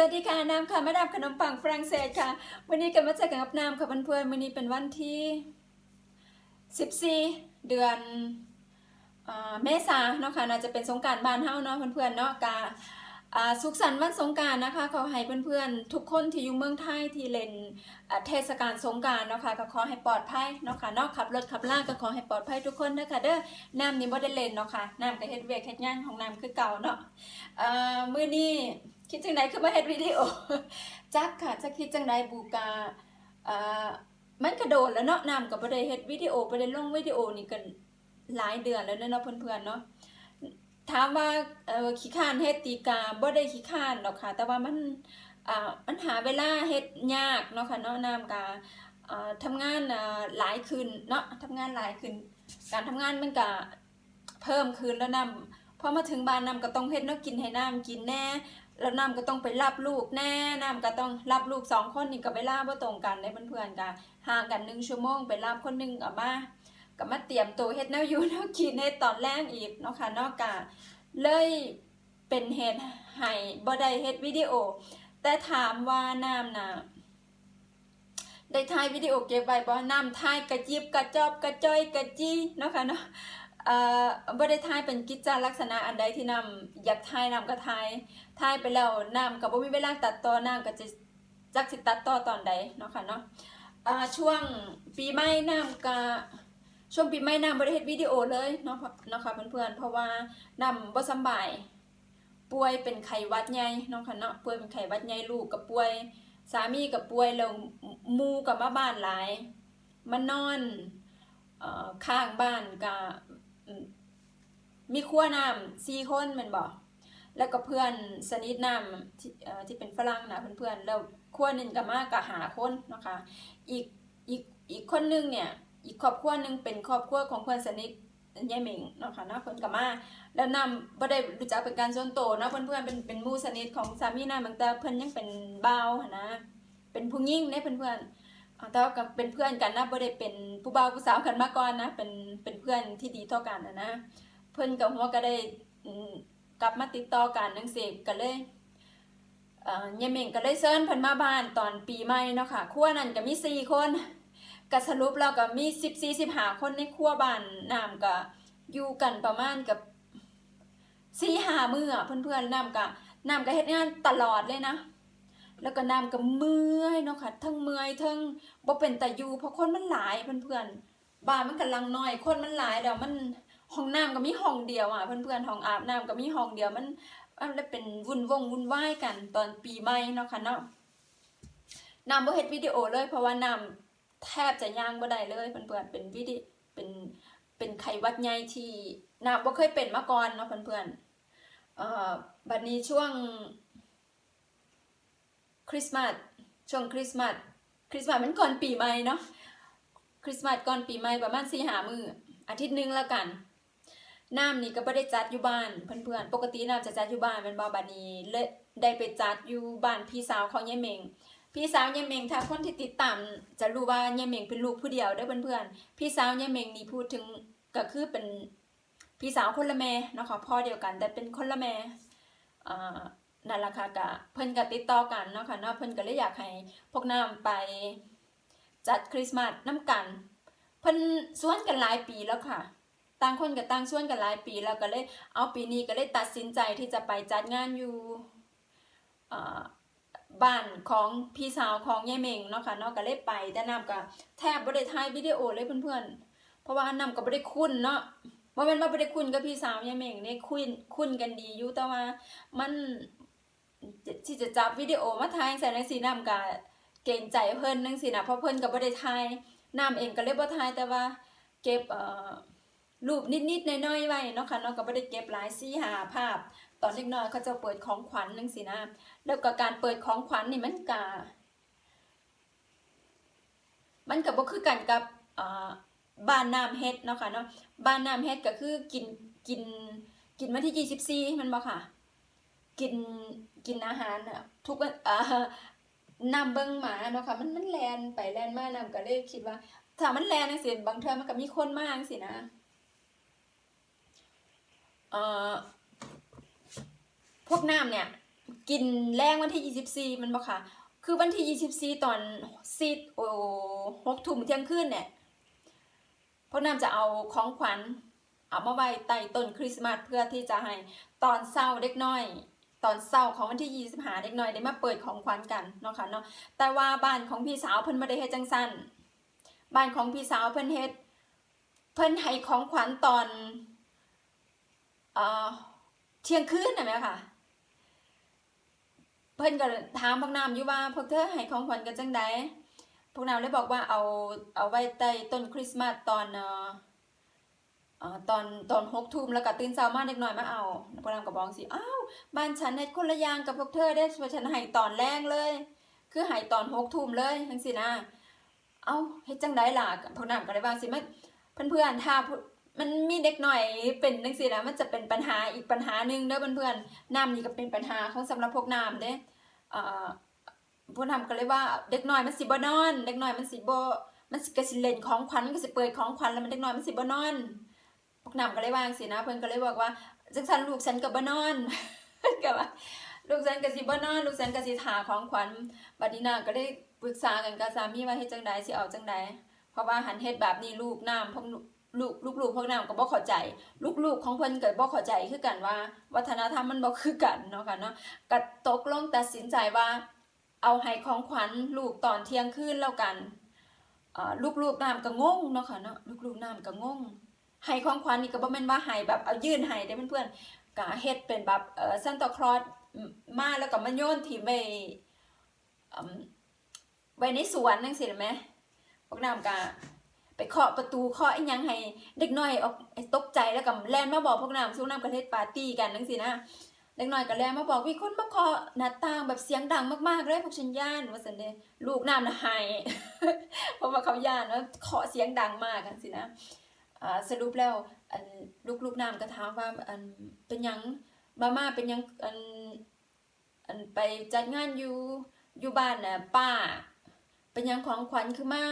สวัสดีค่ะน้ำค่ะแมาดามขนมปังฝรั่งเศสค่ะ วันนี้กันมาเจอกันกับน้ำค่ะเพื่อนๆวันนี้เป็นวันที่ 14 เดือนอ่าเมษาเนาะค่ะน่าจะเป็นสงการบ้านเฮาเนาะเพื่อนๆเนาะกาสุขสันต์วันสงการนะคะขอให้เพื่อนๆทุกคนที่อยู่เมืองไทยที่เล่นเทศกาลสงการเนาะค่ะก็ขอให้ปลอดภัยเนาะค่ะนาะขับรถขับล่าก็ขอให้ปลอดภัยทุกคนนะคะเด้อน้ำนี่บ่ได้เล่นเนาะค่ะน้ำก็เฮ็ดเวียกเฮ็ดงานของน้ำคือเก่าเนาะเอ่อมื้อนี้ คิดจังไดคือมาเฮ็ดวิดีโอจักค่ะจักคิดจังไดบูกาเอ่อมันกระโดดแล้วเนาะนำก็บ่ได้เฮ็ดวิดีโอบ่ได้ลงวิดีโอนี่กันหลายเดือนแล้วเนาะเพื่อนๆเนาะถามว่าเอ่อขี้ข้านเฮ็ดตีกาบ่ได้ขี้ข้านหรอกค่ะ แต่ว่ามันอ่ามันหาเวลาเฮ็ดยากเนาะค่ะเนาะนำกาเอ่อทำงานอ่าหลายขึ้นเนาะทำงานหลายขึ้นการทำงานมันก็เพิ่มขึ้นแล้วนำพอมาถึงบ้านนำก็ต้องเฮ็ดเนาะกินให้น้ำกินแน่ แล้วน้ำก็ต้องไปรับลูกแน่น้ำก็ต้องรับลูกสองคนนี่ก็เวลาบ่ตรงกันได้เพื่อนๆกันห่างกันหนึ่งชั่วโมงไปรับคนหนึ่งกับมาก็มาเตรียมตัวเฮ็ดแนวอยู่แนวกินให้ตอนแรกอีกเนาะค่ะนอกกาเลยเป็นเหตุให้บ่ได้เฮ็ดวิดีโอ แต่ถามว่าน้ำน่ะได้ถ่ายวิดีโอเก็บไว้บ่น้ำถ่ายกระจิบกระจอบกระจ้อยกระจี้เนาะค่ะเนาะ บ่ได้ถ่ายเป็นกิจจลักษณะอันใดที่นำอยากถ่ายนำก็ถ่ายถ่ายไปแล้วนำกับบ่มีเวลาตัดต่อนำก็จะจักสิตัดต่อตอนใดเนาะค่ะเนาะอ่าช่วงปีใหม่น้ำก็ช่วงปีใหม่น้ำบ่ได้เฮ็ดวิดีโอเลยเนาะเนาะค่ะเพื่อนๆเพราะว่าน้ำบ่สบายป่วยเป็นไข้หวัดใหญ่เนาะค่ะเนาะป่วยเป็นไข้หวัดใหญ่ลูกก็ป่วย สามีก็ป่วยแล้วมู่ก็มาบ้านหลาย มานอนอข้างบ้านก็อื มมีครัวน้ำสี่คนม่นบ่แล้วก็เพื่อนสนิทนำที่เอ่อที่เป็นฝรั่งนะเพื่อนๆแล้วขั้วหนึ่งก็มากก็หาคนนะคะอีกอีกอีกคนหนึงเนี่ยอีกครอบครัวหนึ่งเป็นครอบครัวของเพื่อนสนิทยายเหม่งเนาะค่ะนาะเพิ่นก็มาแล้วนำบ่ได้รู้จักเป็นการส่วนตัวเนาะเพื่อนๆเป็นเป็นมู่สนิทของสามีนำตั้งแต่เพิ่นยังเป็นเบาหนะเป็นผู้หญิงเด้เพื่อนๆอ่า แต่ว่าก็เป็นเพื่อนกันนะบ่ได้เป็นผู้บ่าวผู้สาวกันมาก่อนนะ เป็นเป็นเพื่อนที่ดีต่อกันนะนะ เพิ่อนกับหัวก็ได้กลับมาติดต่อกันนังเสกก็เลยเอ่อยายเม่งก็เลยเซิญเพิ่นมาบ้านตอนปีใหม่เนาะค่ะครัวนั้นก็มีสี่คนก็สรุปแล้วก็มีสิบสี่สิบห้าคนในครัวบ้านน้ำก็อยู่กันประมาณกับสี่ห้ามื้ออะเพื่อนๆน้ำก็น้ำก็เฮ็ดงานตลอดเลยนะ แล้วก็น้ำก็เมื่อยเนาะค่ะทั้งเมื่อยทั้งบ่เป็นตาอยู่เพราะคนมันหลายเพื่อนๆบ้านมันกำลังน้อย คนมันหลายเดี๋ยวมันห้องน้ำก็มีห้องเดียวอะเพื่อนๆห้องอาบน้ำก็มีห้องเดียวมันมันเลยเป็นวุ่นวงวุ่นวายกันตอนปีใหม่เนาะค่ะเนาะน้ำบ่เฮ็ดวิดีโอเลยเพราะว่าน้ำแทบจะย่างบ่ได้เลยเพื่อนๆเป็นวิดีเป็นเป็นไขวัดใหญ่ที่น้ำบ่เคยเป็นมาก่อนเนาะเพื่อนๆเอ่อบัดนี้ช่วง คริสต์มาสช่วงคริสต์มาสคริสต์มาสมันก่อนปีใหม่เนาะคริสต์มาสก่อนปีใหม่ประมาณ4-5มื้ออาทิตย์หนึงแล้วกันน้ำนี่ก็ไม่ได้จัดอยู่บ้านเพื่อนๆ ปกติน้ำจะจัดอยู่บ้านเป็นบาบานีเลยได้ไปจัดอยู่บ้านพี่สาวของยายเมง พี่สาวเยายเมงถ้าคนที่ติดตามจะรู้ว่าเยายเมงเป็นลูกผู้เดียวเด้เพื่อนๆ พี่สาวเยายเมงนี่พูดถึงก็คือเป็นพี่สาวคนละแม่เนาะค่ะพ่อเดียวกัน แต่เป็นคนละแม่อ่า นั่นแหละค่ะกะเพิ่นก็ติดต่อกันเนาะค่ะเนาะเพิ่นก็เลยอยากให้พวกน้ำไปจัดคริสต์มาสน้ำกัน เพิ่นสวนกันหลายปีแล้วค่ะต่างคนกับต่างส่วนกันหลายปีแล้วก็เลยเอาปีนี้ก็เลยตัดสินใจที่จะไปจัดงานอยู่บ้านของพี่สาวของยายเม่งเนาะค่ะเนาะก็เลยไปแต่น้ำก็แทบบ่ได้ถ่ายวิดีโอเลยเพื่อนๆ เพราะว่าน้ำก็บ่ได้คุ้นเนาะบ่แม่นว่าบ่ได้คุ้นกับพี่สาวยายเม่งนี่คุ้นคุ้นกันดีอยู่แต่ว่ามัน ที่จะจับวิดีโอมาถ่ายใส่ในสีน้ำก็เกรงใจเพิ่นจังซี่นะเพราะเพิ่นก็บ่ได้ถ่ายน้ำเองก็เลยบ่ถ่ายแต่ว่า เก็บเอ่อรูปนิดๆน้อยๆไว้เนาะค่ะเนาะก็บ่ได้เก็บหลายซี่หาภาพ ตอนเล็กน้อยเขาจะเปิดของขวัญจังซี่นะแล้วก็การเปิดของขวัญนี่มันก็มันก็บ่คือกันกับอ่าบ้านน้ำเฮ็ดเนาะค่ะเนาะบ้านน้ำเฮ็ดก็คือกินกินกินวันที่24มันบ่ค่ะ กิน กินอาหารอะทุกนอ่านำเบิ่งหมาเนาะค่ะมันมันแลนไปแลนมานำก็เลยคิดว่าถ้ามันแลนจังบางเทื่อมันก็มีคนมาจังซี่นะเอ่อพวกน้ำเนี่ย กินแรงวันที่ 24 มันบ่ค่ะ คือวันที่ 24 ตอนซีดโอ้หกทุ่มเที่ยงคืนเนี่ยพวกน้ำจะเอาของขวัญเอามาไว้ใต้ต้นคริสต์มาสเพื่อที่จะให้ตอนเศร้าเด็กน้อย ตอนเศร้าของวันที่25เด็กน้อยได้มาเปิดของขวัญกันเนาะค่ะเนาะแต่ว่าบ้านของพี่สาวเพิ่นบ่ได้เฮ็ดจังซั่นบ้านของพี่สาวเพิ่นเฮ็ดเพิ่นให้ของขวัญตอนเอ่อเที่ยงคืนน่ะแม่ค่ะ เพิ่นก็ถามพวกน้ำอยู่ว่าพวกเธอให้ของขวัญกันจังใดพวกน้ำเลยบอกว่าเอาเอาไว้ใต้ต้นคริสต์มาสตอนเอ่อเอ่อ ตอนตอนหกทุ่มแล้วก็ตื่นเช้ามาเด็กน้อยมาเอาพวกน้ำก็บอกสิอ้าวบ้านฉันเฮ็ดคนละยางกับพวกเธอได้เพราะฉันให้ตอนแรกเลย คือให้ตอนหกทุ่มเลยจังสินะเอาเฮ็ดจังได้ล่ะพวกน้ำก็เลยว่าสิมันเพื่อนๆถ้ามันมีเด็กหน่อยเป็นจังซี่นะมันจะเป็นปัญหาอีกปัญหาหนึ่งเด้อเพื่อนๆน้ำนี่ก็เป็นปัญหาของสำหรับพวกน้ำเด้เอ่อผู้นำก็เลยว่าเด็กหน้อยมันสิบนอน เด็กหน้อยมันสิบมันสิก็สิเล่นของขวัญก็สิเปิดของขวัญแล้วมันเด็กหน้อยมันสิบนอน พวกนำก็เลยว่างซี่นะเพิ่นก็เลยบอกว่าจังซั่นลูกฉันก็บ่นอนก็ว่าลูกฉันก็สิบ่นอนลูกฉันก็สิหาของขวัญบัดนี้นาก็ได้ปรึกษากันกับสามีว่าเฮ็ดจังไดสิเอาจังไดเพราะว่าหันเฮ็ดแบบนี้ลูกน้ำพวกลูกลูกๆพวกน้ำก็บ่เข้าใจ ลูกๆของเพิ่นก็บ่เข้าใจคือกันว่า วัฒนธรรมมันบ่คือกันเนาะค่ะเนาะก็ตกลงตัดสินใจว่า เอาให้ของขวัญลูกตอนเที่ยงคืนแล้วกันเอ่อลูกๆน้ำก็งงเนาะค่ะเนาะลูกๆน้ำก็งง ให้ของขวัญนี่ก็บ่แม่นว่าให้แบบเอายื่นให้เด้เพื่อนๆก็เฮ็ดเป็นแบบเอ่อซันตาคลอสมาแล้วก็มาโยนถิ่ไว้ไว้ในสวนจังซี่แหมพวกน้ำก็ไปเคาะประตูเคาะอีหยังให้เด็กน้อยออกตกใจแล้วก็แล่นมาบอกพวกน้ำสู้น้ำก็เฮ็ดปาร์ตี้กันจังซี่นะเล็กน้อยก็แลนมาบอกมีคนมาเคาะหน้าต่างแบบเสียงดังมากๆเลยพวกฉันย่านว่าซั่นเด้ลูกน้ำน่ะให้เพราะว่าเขาย่านว่าเคาะเสียงดังมากกันสินะ สรุปแล้วอันลูกลูกน้ำก็ถามว่าอันเป็นยังมาม่าเป็นยังอันอันไปจัดงานอยู่อยู่บ้านน่ะป้า เป็นยังของขวัญคือมา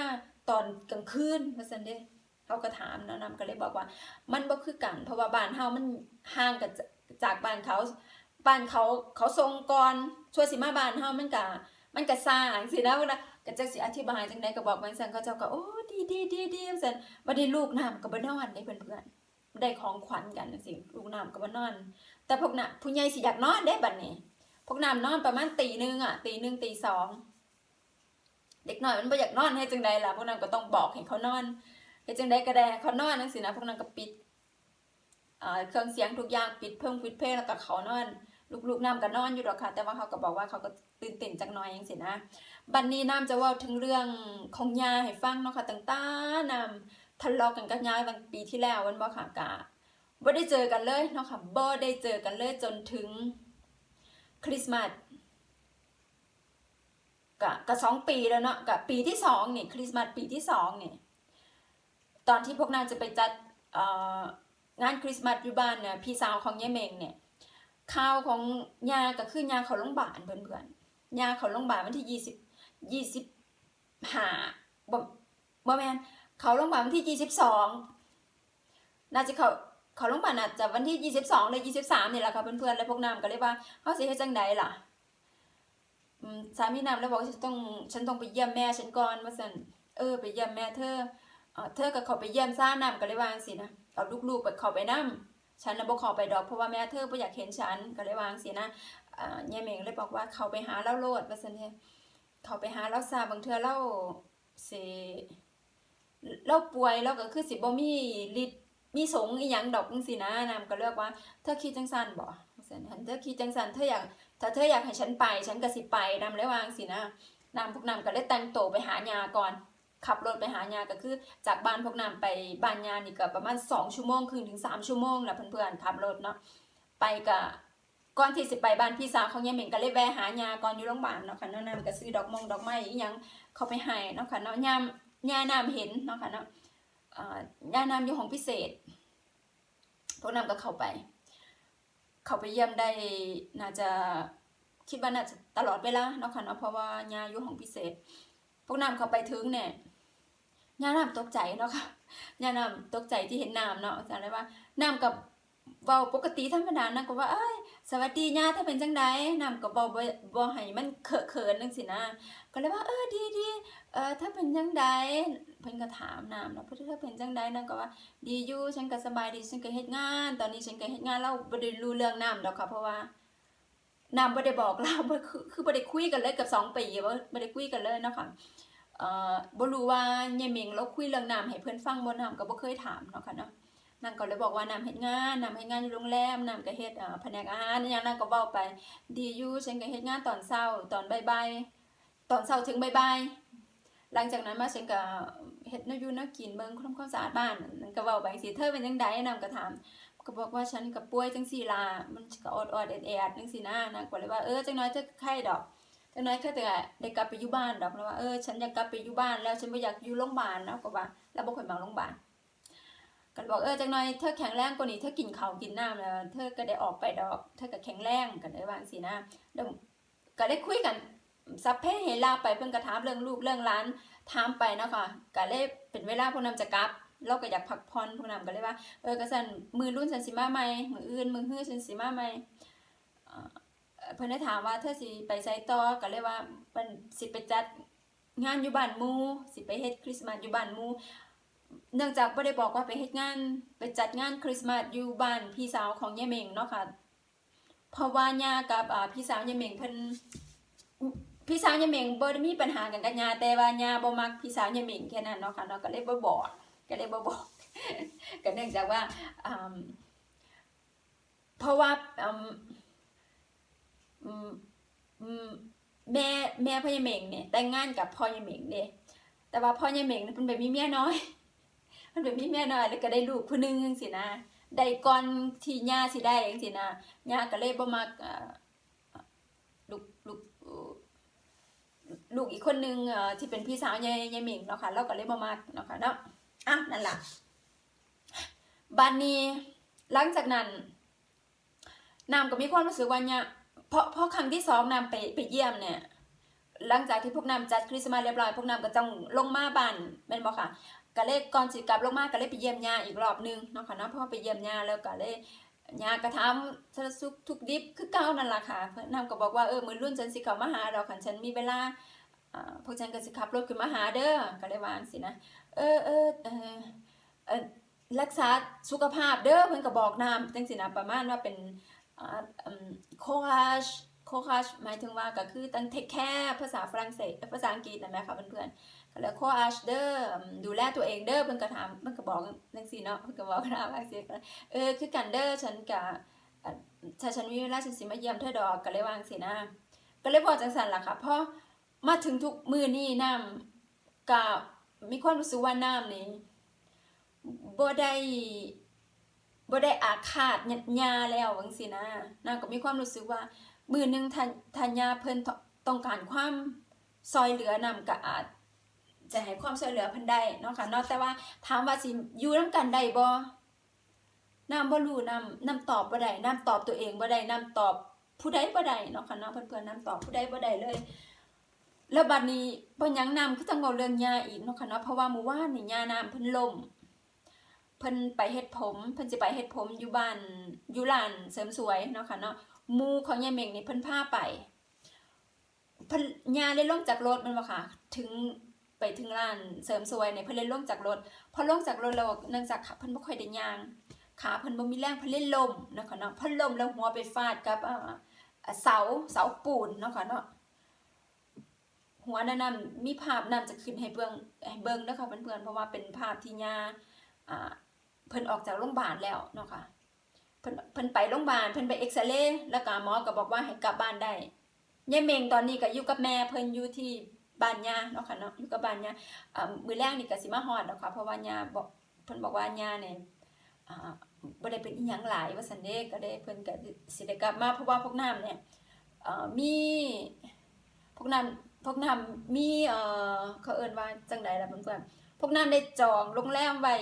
ตอนกลางคืนว่าซั่นเด้เขาก็ถามนะนํก็เลยบอกว่า มันบ่คือกัน เพราะว่าบ้านเฮามันห่างกันจากบ้านเขาบ้านเขาเขาทรงก่อนช่วยสิมาบ้านเฮามันก็มันก็ซ่าจังซี่นะว่านะก็จักสิอธิบายจังไดก็บอกว่าจังซั่นเขาเจ้าก็โอ้ ดีดีดีดีจังซั่นบ่ได้ลูกน้ำก็บ่นอนได้เพื่อนๆได้ของขวัญกันจังซี่ลูกน้ำก็บ่นอน แต่พวกน่ะผู้ใหญ่สิอยากนอนเด้บัดนี้พวกน้ำนอนประมาณตีหนึ่งอะตีหนึ่งตีสองเด็กน้อยมันบ่อยากนอนให้จังใดล่ะพวกนั้นก็ต้องบอกให้เขานอนเฮ็ดจังใดก็ได้ให้เขานอนจังซี่นะพวกนั้นก็ปิดเครื่องเสียงทุกอย่างปิดเพิ่งปิดเพลงแล้วก็เขานอน ลูกๆน้ำก็นอนอยู่ดอกค่ะ แต่ว่าเขาก็บอกว่าเขาก็ตื่นเต้นจักน่อยจังซี่นะ บัดนนี้น้ำจะว่าถึงเรื่องของยาให้ฟังเนาะค่ะต่างๆน้ำทะเลาะกันกับยาตั้งปีที่แล้ววันบ่ค่ะกะบ่ได้เจอกันเลยเนาะค่ะบ่ได้เจอกันเลยจนถึงคริสต์มาสกะกะสองปีแล้วเนาะกะปีที่สองนี่คริสต์มาสปีที่สองนี่ตอนที่พวกนางจะไปจัดงานคริสต์มาสอยู่บ้านเนี่ยพี่สาวของยายเมงเนี่ย ข่าวของยาก็คือยาเขาโรงพยาบาลเพื่อนๆยาเขาโรงบาลวันที่ยี่สิบยี่สิบห้าบ่บ่แมนเขาโรงพยาบาลวันที่ยี่สิบสองน่าจะเขาเขาโรงพยาบาลน่าจะวันที่ยี่สิบสองหรือยี่สิบสามนี่แหละค่ะเพื่อนๆแล้วพวกน้ำก็เลยว่าเขาเสิเฮ็ดจังใดล่ะสามีน้ำแล้วบอกฉันต้องฉันต้องไปเยี่ยมแม่ฉันก่อนว่าซั่นเออ ไปเยี่ยมแม่เธอเออเธอก็เขาไปเยี่ยมซ่าน้ำก็เลยว่าจังซี่นะเอาลูกๆไปเขาไปนั่ ฉันนะบ่เขอไปดอกเพราะว่าแม่เธอบ่อยากเห็นฉันก็เลยวาจังสินะอ่ายายเมงเลยบอกว่าเขาไปหาเล่าโลดว่าซั่นเด้เขาไปหาเล่าซาบางเทือเล่าสิเล่าป่วยแล้วก็คือสิบ่มีฤทธิ์มีสงอีหยังดอกจังซี่นะนำก็เลือกว่าเธอคิดจังซั่นบ่สันหันเธอคิดจังซั่นเธออยากถ้าเธออยากให้ฉันไป ฉันก็สิไปนำเลยวางสินะนำพวกนำก็เลยแต่งโตไปหายาก่อน ขับรถไปหายาก็คือ จากบ้านพวกน้ำไปบ้านยานี่ก็ประมาณ 2 ชั่วโมงครึ่งถึง 3 ชั่วโมงแหละเพื่อนๆขับรถเนาะไปก็ก่อนที่สิไปบ้านพี่สาวของยายเหม่งก็เลยแวะหายาก่อนอยู่โรงพยาบาลเนาะค่ะเนาะน้ำก็ซื้อดอกมงดอกไม้อีหยังเขาไปให้เนาะค่ะเนาะยามยาน้ำเห็นเนาะค่ะเนาะอ่ายาน้ำอยู่ของพิเศษ พวกน้ำก็เข้าไป เข้าไปเยี่ยมได้น่าจะคิดว่าน่าจะตลอดเวลาเนาะค่ะเนาะเพราะว่ายาอยู่ของพิเศษ พวกน้ำเข้าไปถึงเนี่ย ย่าน้ำตกใจเนาะค่ะย่าน้ำตกใจที่เห็นน้ำเนาะจำได้ว่าน้ำกับเว้าปกติธรรมดานะก็ว่าเอ้ยสวัสดีย่าถ้าเป็นจังไดน้ำก็บ่บ่บ่ให้มันเขอะเขินจังซี่นะก็เลยว่าเออดีดีเออถ้าเป็นจังไดเพิ่นก็ถามน้ำเนาะเพิ่นถ้าเป็นจังไดน้ำก็ว่า ดีอยู่ฉันก็สบายดีฉันก็เฮ็ดงาน ตอนนี้ฉันก็เฮ็ดงานแล้วบ่ได้รู้เรื่องน้ำดอกค่ะเพราะว่าน้ำบ่ได้บอกเราคือคือบ่ได้คุยกันเลยกับสองปีบ่บ่ได้คุยกันเลยเนาะค่ะ บ่รู้ว่ายายเมงเราคุยเรื่องน้ำให้เพิ่อนฟังบ่น้ำก็บ่เคยถามเนาะค่ะเนาะนางก็เลยบอกว่านางเฮ็ดงานนางเฮ็ดงานอยู่โรงแรมนางก็เฮ็ดแผนกอาหารอหยังนางก็เว้าไป ดีอยู่ฉันก็เฮ็ดงานตอนเช้าตอนบ่ายๆตอนเช้าถึงบ่ายๆหลังจากนั้นมาฉันก็เฮ็ดนวอยู่นวกินเบิ่งทำความสะอาดบ้านนางก็เว้าไปจังซี่เธอเป็นจังไดนางก็ถามก็บอกว่าฉันก็ป่วยจังซี่ล่ะมันก็ออดๆแอดๆจังซี่นะนางก็เลยว่าเออจังน้อยเธอไข้ดอก จังน้อยแค่แต่ได้กลับไปอยู่บ้านดอกแล้วว่าเออฉันอยากกลับไปอยู่บ้านแล้วฉันบ่อยากอยู่โรงพยาบาลแล้วก็ว่า แล้วบ่ค่อยมาโรงพยาบาลก็บอกเออจังหน่อยเธอแข็งแรงกว่านี้เธอกินข้าวกินน้ำแล้วเธอก็ได้ออกไปดอก เธอก็แข็งแรงกันได้วางสินะแล้วก็ได้คุยกันซับเพเฮลาไปเพิ่นก็ถามเรื่องลูกเรื่องหลานถามไปเนาะค่ะก็เลยเป็นเวลาพวกนำจะกลับเราก็อยากพักผ่อนพวกนำก็เลยว่าเออก็สั่นมือรุ่นฉันสิมาใหม่มืออื่นมือฮื้อฉันสิมาใหม่ เพิ่นได้ถามว่าเธอสิไปไสต่อก็เลยว่าเพิ่นสิไปจัดงานอยู่บ้านหมู่สิไปเฮ็ดคริสต์มาสอยู่บ้านหมู่เนื่องจากบ่ได้บอกว่าไปเฮ็ดงานไปจัดงานคริสต์มาสอยู่บ้านพี่สาวของยายเม่งเนาะค่ะเพราะว่าย่ากับอ่าพี่สาวยายเม่งเพิ่นพี่สาวยายเม่งบ่ได้มีปัญหากันกับย่าแต่ว่าย่าบ่มักพี่สาวยายเม่งแค่นั้นเนาะค่ะเนาะก็เลยบ่บอกก็เลยบ่บอกก็เนื่องจากว่าเพราะว่า แม่แม่พ่อยายเหม่งเนี่ยแต่งงานกับพ่อยายเหม่งเด้แต่ว่าพ่อยายเหม่งเนี่ยเพิ่นไปมีเมียน้อย มันเป็นพี่แม่น้อยแล้วก็ได้ลูกผู้หนึงจังซี่นะได้ก่อนที่ย่าสิได้จังซี่นะย่าก็เลยบ่มักอ่าลูกลูกลูกอีกคนนึงเอ่อที่เป็นพี่สาวยายยายหมิงเนาะค่ะเราก็เลยบ่มักเนาะค่ะเนาะอะนั่นล่ะบัดนี้หลังจากนั้นนามก็มีความรู้สึกว่าเนี่ย เพราะเพราะครั้งที่สองนาไปไปเยี่ยมเนี่ย หลังจากที่พวกนาจัดคริสต์มาสเรียบร้อยพวกนาก็ต้องลงมาบ้านแม่นบ่ค่ะก็เลยก่อนสิกลับลงมาก็เลยไปเยี่ยมย่าอีกรอบนึงเนาะค่ะเนาะเพราะว่าไปเยี่ยมย่าแล้วก็เลยย่าก็ถามสารสุขทุกดิบคือเก่านั่นแหละค่ะเพิ่นนำก็บอกว่าเออมือรุ่นฉันสิเข้ามาหาดอกคันฉันมีเวลาพวกฉันก็สิขับรถขึ้นมาหาเด้อก็เลยวางซี่นะเออเออเออเออรักษาสุขภาพเด้อเพิ่นก็บอกนำจังซี่นะประมาณว่าเป็น โคอาชโคอาชหมายถึงว่าก็คือตั้งเทคแคร์ภาษาฝรั่งเศสภาษาอังกฤษนั่นแหละค่ะเพื่อนๆแล้วข้ออาชเดอร์ดูแลตัวเองเด้อเพิ่นก็ถามเพิ่นก็บอกจังซี่เนาะเพิ่นก็บอกนะว่าสิเออคือกันเด้อฉันก็อะถ้าฉันมีเวลาฉันสิมาเยี่ยมเธอดอกก็เลยวางซี่นะก็เลยบอกจังซั่นล่ะค่ะเพราะมาถึงทุกมื้อนี้น้ำก็มีความรู้สึกว่าน้ำนี่บ่ได้ บ่ได้อาฆาตญาแล้วจังซี่นะน้ำก็มีความรู้สึกว่า มือหนึ่งถ้าถ้าญาเพิ่นต้องการความซอยเหลือน้ำก็อาจจะให้ความช่วยเหลือเพิ่นได้เนาะค่ะเนาะแต่ว่าถามว่าสิอยู่นํกันได้บ่น้ำบ่รู้น้ำน้ำตอบบ่ได้น้ำตอบตัวเองบ่ได้น้ำตอบผู้ใดบ่ได้เนาะค่ะเนาะเพื่อนๆน้ำตอบผู้ใดบ่ได้เลย แล้วบัดนี้บ่หยังน้ำคือต้องเอาเรื่องยาอีกเนาะค่ะเนาะเพราะว่าเมื่อวานนี่ยาน้ำเพิ่นล่ม เพิ่นไปเฮ็ดผม เพิ่นสิไปเฮ็ดผมอยู่บ้านอยู่ร้านเสริมสวยเนาะค่ะเนาะมูของยายเม่งนี่เพิ่นพาไปเพิ่นยาเลยลงจากรถมันบ่ค่ะ ถึงไปถึงร้านเสริมสวยเนี่ยเพิ่นเลยลงจากรถพอลงจากรถแล้วเนื่องจากขาเพิ่นบ่ค่อยได้ย่างขาเพิ่นบ่มีแรงเพิ่นเลยล้มเนาะค่ะเนาะเพิ่นล้มแล้วหัวไปฟาดกับเสาเสาปูนเนาะค่ะเนาะหัวนั่นมีภาพนํจะขึ้นให้เบิ่งให้เบิ่งเด้อค่ะเพื่อนๆเพราะว่าเป็นภาพที่ยาอ่า เพิ่นออกจากโรงพยาบาลแล้วเนาะค่ะเพิ่นเพิ่นไปโรงพยาบาลเพิ่นไปเอ็กซเรย์แล้วก็หมอก็บอกว่าให้กลับบ้านได้ยายเมงตอนนี้ก็อยู่กับแม่เพิ่นอยู่ที่บ้านยาเนาะค่ะเนาะอยู่กับบ้านยาอ่ามือแรกนี่ก็สิมาฮอดเนาะค่ะเพราะว่ายาบอกเพิ่นบอกว่ายาเนี่ยอ่าบ่ได้เป็นอีหยังหลายว่าซั่นเด้ก็ได้เพิ่นก็สิได้กลับมาเพราะว่าพวกน้ำเนี่ยเอ่อมีพวกน้ำพวกน้ำมีเอ่อเขาเอิ้นว่าจังไดล่ะเพื่อนๆพวกน้ำได้จองโรงแรมไว้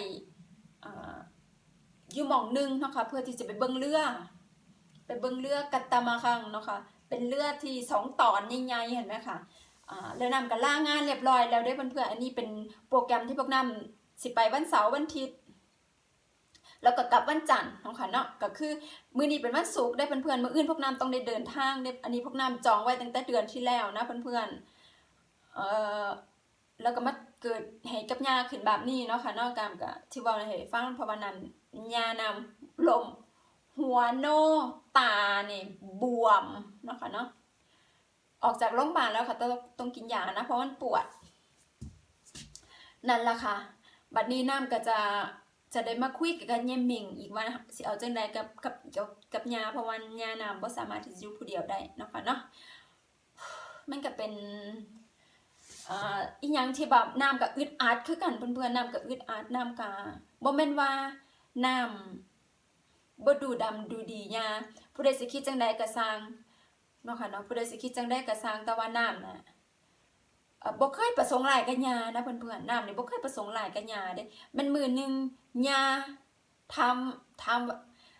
อยู่หม่องหนึงเนาะค่ะเพื่อที่จะไปเบิ่งเรือไปเบิ่งเรือกัตตามาคังเนาะค่ะเป็นเรือที่สองตอนใหญ่ๆเห็นไหมคะอ่าแล้วนำกันล่างานเรียบร้อยแล้วได้อเพื่อนๆอันนี้เป็นโปรแกรมที่พวกนำสิไปวันเสาร์วันอาทิตย์แล้วก็กลับวันจันทร์เนาะค่ะเนาะก็คือมื้อนี้เป็นวันศุกร์ได้เพื่อนๆมื้ออื่นพวกน้ำต้องได้เดินทางได้อันนี้พวกน้ำจองไว้ตั้งแต่เดือนที่แล้วนะเพื่อนๆเอ่อ แล้วก็มาเกิดให้กับยาขึ้นแบบนี้เนาะค่ะเนอกกามก็ที่เว้าให้ฟังเพราะว่านั้นยานำลม หัวโนตาเนี่ยบวมเนาะค่ะเนาะออกจากโรงพยาบาลแล้วค่ะต้องต้องกินยานะเพราะมันปวด นั่นละค่ะ บัดนี้น้ำก็จะจะได้มาคุยกับเยมหมิงอีกว่าสิเอาจังใดกับกับกับกับยาเพราะว่ายานำบ่สามารถที่จะอยู่ผู้เดียวได้เนาะค่ะเนาะมันก็เป็น อ่าอีหยังที่แบบน้ำก็อึดอัดคือกันเพื่อนๆน้ำก็อึดอัดน้ำก็บ่แม่นว่าน้ำบ่ดูดำดูดียาผู้ใดสิคิดจังใดก็สร้างเนาะค่ะเนาะผู้ใดสิคิดจังใดก็สร้างแต่ว่าน้ำน่ะบ่เคยประสงค์หลายกับยานะเพื่อนๆน้ำนี่บ่เคยประสงค์หลายกับยาเด้มันมือหนึ่งยาทำท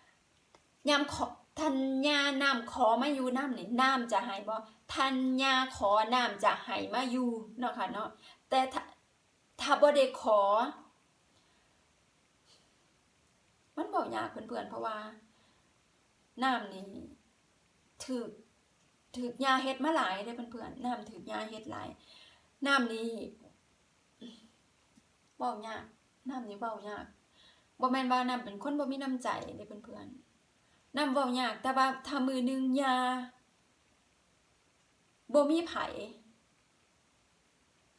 ำยามขอทันยาน้ำขอมาอยู่น้ำนี่น้ำจะให้บ่ ทันยาขอน้ำจะให้มาอยู่เนาะค่ะเนาะแต่ถ้าบ่ได้ขอ มันบอกยากเพื่อนๆเพราะว่าน้ำนี่ถือถือยาเฮ็ดมาหลายเด้เพื่อนๆน้ำถือยาเฮ็ดหลายน้ำนี่เว้ายากน้ำนี่เว้ายากบ่แม่นว่าน้ำเป็นคนบ่มีน้ำใจเด้เพื่อนๆน้ำเว้ายากแต่ว่าถ้ามือหนึงยา บ่มีไผ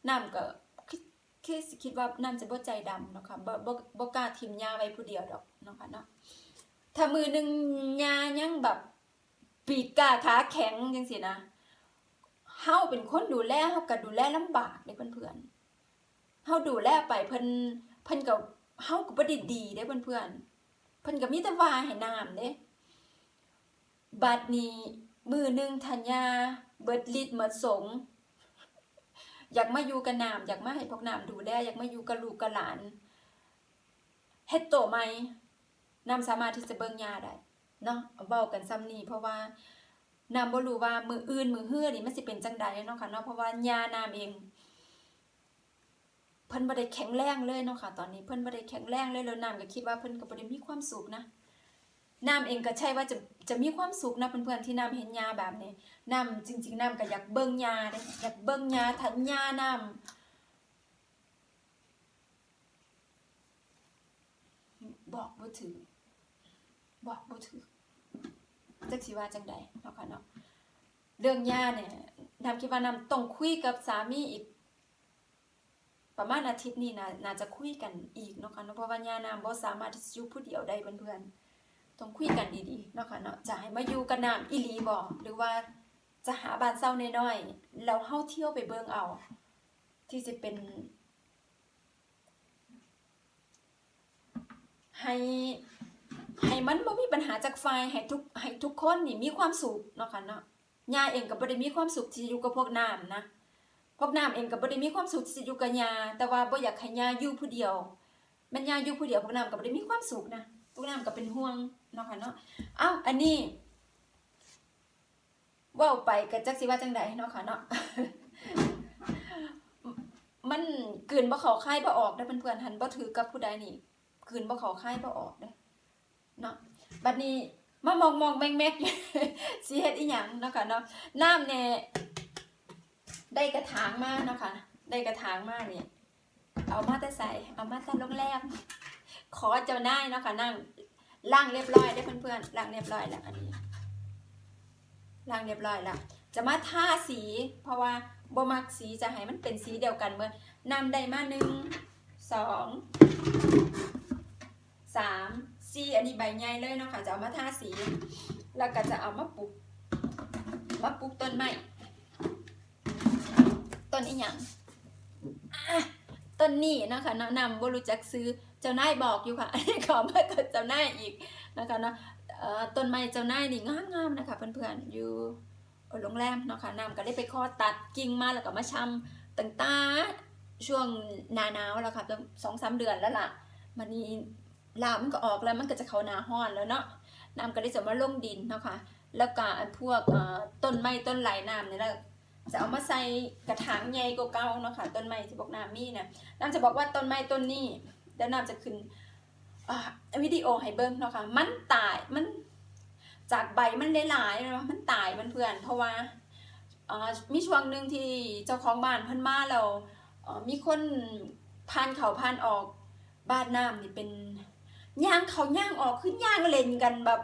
น้ำก็คิดคือสิคิดว่าน้ำจะบ่ใจดำเนาะค่ะบ่บ่บ่กล้าทิมยาไว้ผู้เดียวดอกเนาะค่ะเนาะถ้ามือหนึ่งยายังแบบปีกกาขาแข็งจังซี่นะเฮาเป็นคนดูแลเฮาก็ดูแลลำบากเด้เพื่อนๆเฮาดูแลไปเพิ่นเพิ่นก็เฮาก็บ่ได้ดีเด้เพื่อนๆเพิ่นก็มีแต่ว่าให้น้ำเด้บัดนี้มือหนึ่งทัญญา เบิดฤทธิ์หมดสง อยากมาอยู่กับน้ำอยากมาให้พวกน้ำดูแลอยากมาอยู่กับลูกกับหลานเฮ็ดโตใหมน้ำสามารถที่จะเบิ่งยาได้เนาะเว้ากันซ้ำนี่เพราะว่านำบ่รู้ว่ามืออื่นมือเฮือนี่มันสิเป็นจังใดเนาะค่ะเนาะเพราะว่ายานามเองเพิ่นบ่ได้แข็งแรงเลยเนาะค่ะ ตอนนี้เพิ่นบ่ได้แข็งแรงเลยแล้วน้ำก็คิดว่าเพิ่นก็บ่ได้มีความสุขนะ น้ำเองก็ใช่ว่าจะจะมีความสุขนะเพื่อนๆที่น้ำเห็นยาแบบนี้น้ำจริง ๆน้ำก็อยากเบิ่งยาเด้อยากเบิ่งยาทันยาน้ำบอกบ่ถือบอกบ่ถือจักสิว่าจังใดเนาะค่ะเนาะเรื่องยาเนี่ยน้ำคิดว่าน้ำต้องคุยกับสามีอีก ประมาณอาทิตย์นี้น่าจะคุยกันอีกเนาะค่ะเนาะเพราะว่ายาน้ำบ่สามารถที่จะอยู่ผู้เดียวได้เพื่อนๆ ต้องคุยกันดีๆเนาะค่ะเนาะจะให้มาอยู่กับน้ำอีหลีบ่หรือว่าจะหาบ้านเซาน้อยๆแล้วเฮาเที่ยวไปเบิ่งเอา ที่สิเป็น ให้ให้มันบ่มีปัญหาจากฝ่ายให้ทุกให้ทุกคนนี่มีความสุขเนาะค่ะเนาะยาเองก็บ่ได้มีความสุขที่อยู่กับพวกน้ำนะพวกน้ำเองก็บ่ได้มีความสุขที่อยู่กับยาแต่ว่าบ่อยากให้ยาอยู่ผู้เดียวม่นยาอยู่ผู้เดียวพวกน้ำก็บ่ได้มีความสุขนะ พวกน้ำก็เป็นห่วงเนาะค่ะเนาะอ้าวอันนี้ว้าไปก็จักสิว่าจังใดเนาะค่ะเนาะมันกืนบ่เข้าคายบ่ออกเด้เพื่อนๆหันบ่ถือกับผู้ใดนี่กืนบ่เข้าคายบ่ออกเด้เนาะบัดนี้มามองๆแมกๆอยู่สิเฮ็ดอีหยังเนาะค่ะเนาะน้ำเนี่ยได้กระถางมากเนาะค่ะได้กระถางมาเนี่ยเอามาแต่ใส่เอามาแต่โรงแรม ขอเจ้านายเนาะค่ะนั่งล่างเรียบร้อยได้อเพื่อนๆล่างเรียบร้อยแล้วอันนี้ล่างเรียบร้อยแล้วจะมาทาสี เพราะว่าบ่มักสีจะให้มันเป็นสีเดียวกันเมื่อนำได้มาหนึ่งสองสามสี่อันนี้ใบใหญ่เลยเนาะค่ะจะเอามาทาสี แล้วก็จะเอามาปลูกมาปลูกต้นไม้ต้นอีหยังต้นนี้นะคะนะนำบ่รู้จักซื้อ เจ้านายบอกอยู่ค่ะอันนี้ขอมากับเจ้านายอีกนะคะเนาะต้นไม้เจ้านายนี่งามๆนะคะเพื่อนๆอยู่โรงแรมเนาะค่ะนำก็ได้ไปคอตัดกิ่งมาแล้วก็มาชำต่างๆช่วงหนาหนาวแล้วค่ะสองสามเดือนแล้วล่ะมันนี้ลามันก็ออกแล้วมันก็จะเขานาห้อนแล้วเนาะน้ำก็ได้จะมาลงดินเนาะค่ะแล้วก็พวกต้นไม้ต้นไหลน้ำเนี่ยนะจะเอามาใส่กระถางใหญ่กว่าเก่าเนาะค่ะต้นไม้ที่บอกน้ำมีนะน้ำจะบอกว่าต้นไม้ต้นนี้ แล้วน้ำจะขึ้นวิดีโอให้เบิ่งเนาะค่ะมันตายมันจากใบมันหลายๆเนาะมันตายมันเพื่อน เพราะว่าอ่ามีช่วงหนึ่งที่เจ้าของบ้านเพิ่อนมาเอ่อมีคนผ่านเขาผ่านออกบ้านน้ำนี่เป็นย่างเขาย่างออกขึ้นย่างเล่นกันแบบ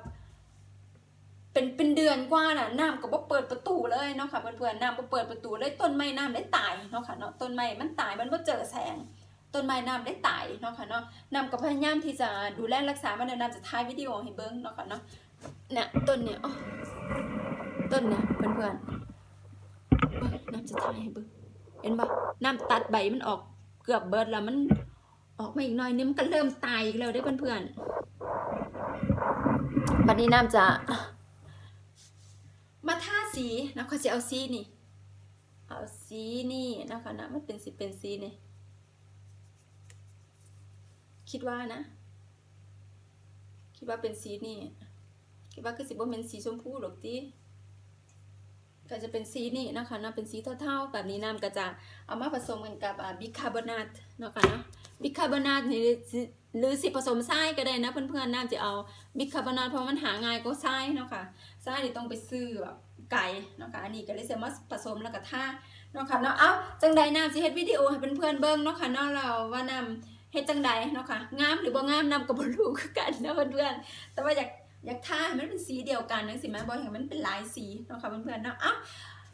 เป็นเป็นเดือนกว่าน่ะน้ำก็บ่เปิดประตูเลยเนาะค่ะเพื่อนๆน้ำบ่เปิดประตูเลยต้นไม้น้ำได้ตายเนาะค่ะเนาะต้นไม้มันตายมันบ่เจอแสง ต้นไม้น้ำได้ตายเนาะค่ะเนาะน้ำก็พยายามที่จะดูแลรักษามันเดี๋ยวน้ำจะถ่ายวิดีโอให้เบิ่งเนาะค่ะเนาะเนี่ยต้นเนี่ยต้นเนี่ยเพื่อนๆน้ำจะถ่ายให้เบิ่งเห็นปะน้ำตัดใบมันออกเกือบเบิดแล้วมันออกมาอีกหน่อยนึงมันก็เริ่มตายอีกแล้วเด้อเพื่อนๆบัดนี้น้ำจะมาทาสีนะเขาจะเอาสีนี่ เอาสีนี่นะคะนะมันเป็นสีเป็นสีนี่ คิดว่านะ คิดว่าเป็นสีนี่ คิดว่าคือสิบ่เป็นสีชมพูหรอกติก็จะเป็นสีนี่นะคะนะเป็นสีเท่าๆแบบนี้น้ำก็จะเอามาผสมกันกับบิคาร์บอนาตนะคะเนาะบิคาร์บอนาตนี่หรือสิผสมทรายก็ได้นะเพื่อนๆน้ำจะเอาบิคาร์บอนาตเพราะมันหาง่ายกว่าทรายเนาะค่ะทรายนี่ต้องไปซื้อแบบไก่เนาะค่ะอันนี้ก็เลยเสียมาผสมแล้วก็ท่าเนาะค่ะเนาะเอ้าจังใดน้ำสิเฮ็ดวิดีโอให้เพื่อนๆเบิ่งเนาะค่ะเนาะเราว่าน้ำ เฮ็ดจังใดเนาะค่ะงามหรือบ่งามนำกับบ่รู้คือกันเนาะเพื่อนๆแต่ว่าอยากอยากทาให้มันเป็นสีเดียวกันจังซี่แม่บ่ให้มันเป็นหลายสีเนาะค่ะเพื่อนๆเนาะเอ้า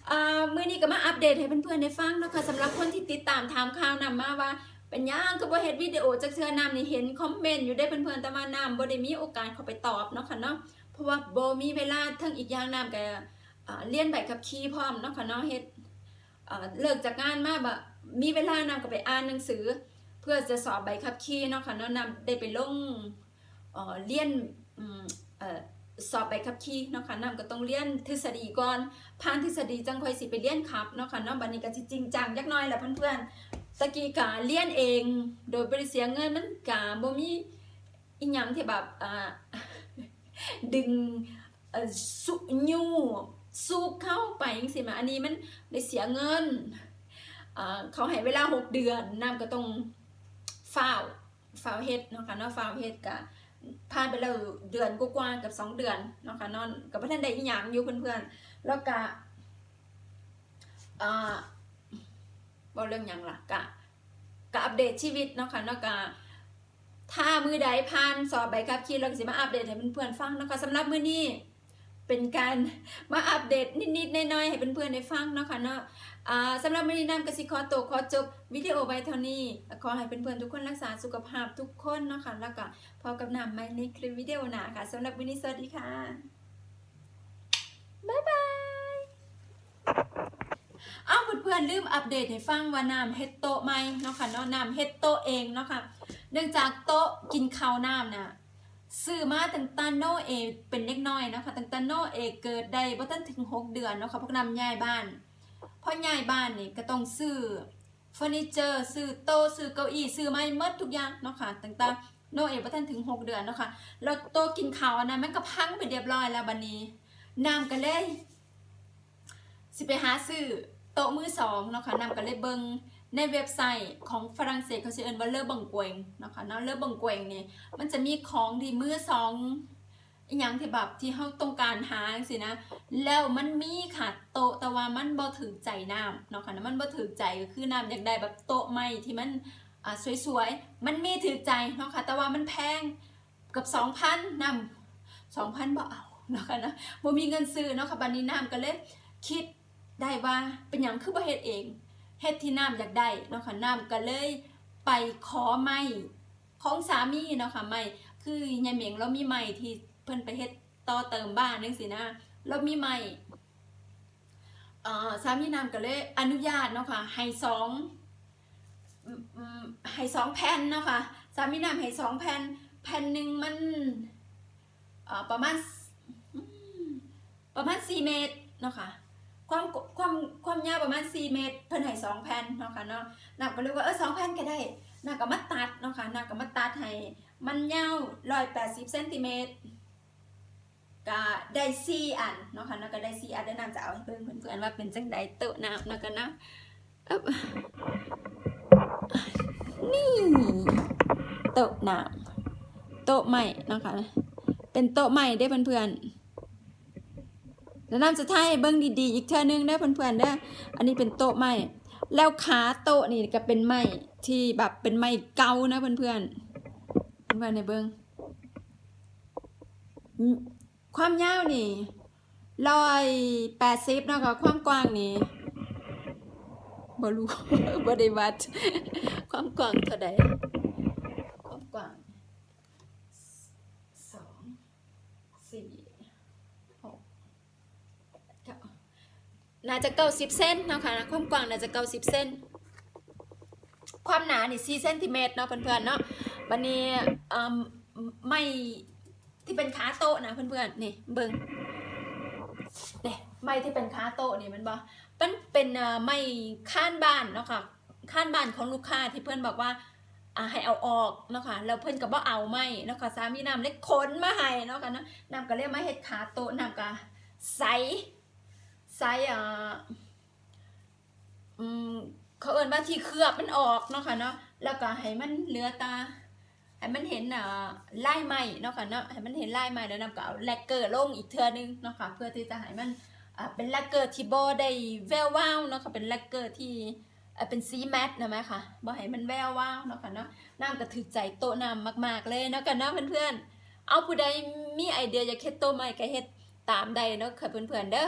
อ่ามื้อนี้ก็มาอัปเดตให้เพื่อนๆได้ฟังเนาะค่ะสำหรับคนที่ติดตามถามข่าวนำมาว่าเป็นยังคือบ่เฮ็ดวิดีโอจักเทื่อนำนี่เห็นคอมเมนต์อยู่ได้เพื่อนๆแต่ว่านำบ่ได้มีโอกาสเข้าไปตอบเนาะค่ะเนาะเพราะว่าบ่มีเวลาทั้งอีกอย่างนำก็อ่าเรียนใบขับขี่พร้อมเนาะค่ะเนาะเฮ็ดอ่าเลิกจากงานมาบ่มีเวลานำก็ไปอ่านหนังสือ พื่อจะสอบใบขับขี่เนาะค่ะเนาะนำได้ไปลงเอ่อเรียนอืมเอ่อสอบใบขับขี่เนาะค่ะนำก็ต้องเรียนทฤษฎีก่อนผ่านทฤษฎีจังค่อยสิไปเรียนขับเนาะค่ะเนาะบัดนี้ก็สิจริงจังจักน่อยแหละเพื่อนๆตะกี้กะเรียนเอง โดยบ่ได้เสียเงินมันกะบ่มีอีหยังที่แบบอ่าดึงเอ่อสุยูสูบเข้าไปจังซี่มาอันนี้มันได้เสียเงินเขาให้เวลาหกเดือนน้ำก็ต้อง ฝ้าวฝ้าวเฮ็ดเนาะค่ะเนาะฝ้าวเฮ็ดกะผ่านไปแล้วเดือนกว่าๆกับสองเดือนเนาะค่ะนอนกับพ่ทันได้หยังอยู่เพื่อนๆแล้วกะอ่าบ่เรื่องหยังล่ะกะกะอัปเดตชีวิตเนาะค่ะเนาะกะถ้ามือใดผ่านสอบใบขับขี่เราก็สิมาอัปเดตให้เพื่อนๆฟังนะคะสำหรับมื้อนี้ เป็นการมาอัปเดตนิดๆน้อยๆให้เพื่อนๆได้ฟังเนาะค่ะเนาะสำหรับวันนี้น้ำกสิขอตัวขอจบวิดีโอไว้เท่านี้ ขอให้เพื่อนๆทุกคนรักษาสุขภาพทุกคนเนาะคะแล้วก็พอกับน้ำใหม่ในคลิปวิดีโอหน้าค่ะสำหรับวันนี้สวัสดีค่ะบ๊ายบายอ้าวเพื่อนๆลืมอัปเดตให้ฟังว่าน้ำเฮ็ดโตไหมเนาะค่ะเนาะน้ำเฮ็ดโตเองเนาะค่ะเนื่องจากโตกินข้าวน้ำน่ะ ซื้อมาตั้งแต่โนเอเป็นเล็กน้อยเนาะค่ะตั้งแต่โนเอเกิดได้บ่ทันถึงหกเดือนเนาะค่ะพวกน้ำย้ายบ้านพอย้ายบ้านนี่ก็ต้องซื้อเฟอร์นิเจอร์ซื้อโต๊ะซื้อเก้าอี้ซื้อไม้หมดทุกอย่างเนาะค่ะต่างๆโนเอบ่ทันถึง 6 เดือนเนาะค่ะแล้วโต๊ะกินข้าวนนั้นมันก็พังไปเรียบร้อยแล้วบัดนี้น้ำก็เลยสิไปหาซื้อโต๊ะมือสองเนาะค่ะน้ำก็เลยเบิ่ง ในเว็บไซต์ของฝรั่งเศสเขาสิเอิ้นว่าเลอบังกวงนะคะเนาะเลอบังกวงเนี่ยมันจะมีของที่มือสองอหยังที่แบบที่เฮาต้องการหาจังซี่นะ แล้วมันมีค่ะโตะแต่ว่ามันบ่ถือใจน้ำเนาะค่ะมันบ่ถือใจก็คือน้ำอยากได้แบบโตใหม่ที่มันสวยๆ มันมีถือใจเนาะค่ะแต่ว่ามันแพงกับ2,000น้ำ2,000บ่เอาเนาะค่ะนะบ่มีเงินซื้อเนาะค่ะบัดนี้น้ำก็เลยคิดได้ว่าเป็นหยังคือบ่เฮ็ดเอง เฮ็ดที่น้ำอยากได้เนาะค่ะน้ำก็เลยไปขอไม้ของสามีเนาะค่ะไม้คือยายเหมียงเรามีไม้ที่เพิ่นไปเฮ็ดต่อเติมบ้านจังซี่นะแล้วมีใหม่เอ่อสามีนามก็เลยอนุญาตเนาะค่ะให้สองให้สองแผ่นเนาะค่ะสามีนามให้สองแผ่นแผ่นหนึ่งมันประมาณประมาณสี่เมตรเนาะค่ะ ความความความยาวประมาณสี่เมตร เพิ่นให้สองแผ่นเนาะค่ะเนาะนาก็เลยว่าเออสองแผ่นก็ได้นาก็มาตัดเนาะค่ะนาก็มาตัดให้มันยาวร้อยแปดสิบเซนติเมตรก็ได้สี่อันเนาะค่ะแล้วก็ได้สี่อันได้วนำจะเอาให้เบิ่งเพื่อนว่าเป็นจังใดโต๊ะน้ำเนาะกันนะอึบนี่โต๊ะน้ำโโต๊ะใหม่นะคะเป็นโต๊ะใหม่ได้อเพื่อนๆ แล้วน้ำจะท้ายให้เบิ้งดีๆ อีกเท่านึงได้อเพื่อนๆเด้ออันนี้เป็นโต๊ะใหม่แล้วขาโต๊ะนี่ก็เป็นไม้ที่แบบเป็นไม้เก่านะเพื่อนๆเพื่อนๆในเบิ้งอืมความยาวนี่ร้อยแปดสิบนะคะความกว้างนี่บ่รู้บ่ได้วัดความกว้างเท่าใดความกว้างสองสี่หกเก้า น่าจะเก้าสิบเซนเนาะค่ะนะความกว้างน่าจะเก้าสิบเซนความหนานี่สี่เซนติเมตรเนาะเพื่อนๆเนาะบันนี้อ่ไม่ที่เป็นขาโต๊ะนะเพื่อนๆนี่เบิ่งเนี่ยไม่ที่เป็นขาโต๊ะนี่มันบ่มันเป็นไม่ข้านบ้านเนาะค่ะข้านบ้านของลูกค้าที่เพื่อนบอกว่าให้เอาออกเนาะค่ะแล้วเพื่อนก็บ่เอาไม่เนาะค่ะสามีน้ำเล็กขนมาให้เนาะค่ะเนาะน้ำก็เลยกมาเฮ็ดขาโต๊ะน้ำก็ใส ใสอ่าอืมเขาเอิ้นว่าที่เคลือบมันออกเนาะค่ะเนาะแล้วก็ให้มันเหลือตาให้มันเห็นอ่าลายไหมเนาะค่ะเนาะให้มันเห็นลายไหมแล้วนำก็เอาแลกเกอร์ลงอีกเทื่อนึงเนาะค่ะเพื่อที่จะให้มันอ่าเป็นแลกเกอร์ที่บ่ได้แวววาวเนาะค่ะเป็นแลกเกอร์ที่อ่าเป็นสีแมตนะไหมคะบ่ให้มันแวววาวเนาะค่ะเนาะน้ำก็ถึกใจโตน้ำมาก ๆเลยเนาะกันเนาะเพื่อนๆเอาผู้ใดมีไอเดียอยากเฮ็ดโตใหม่ก็เฮ็ดตามใดเนาะค่ะเพื่อนๆเด้อ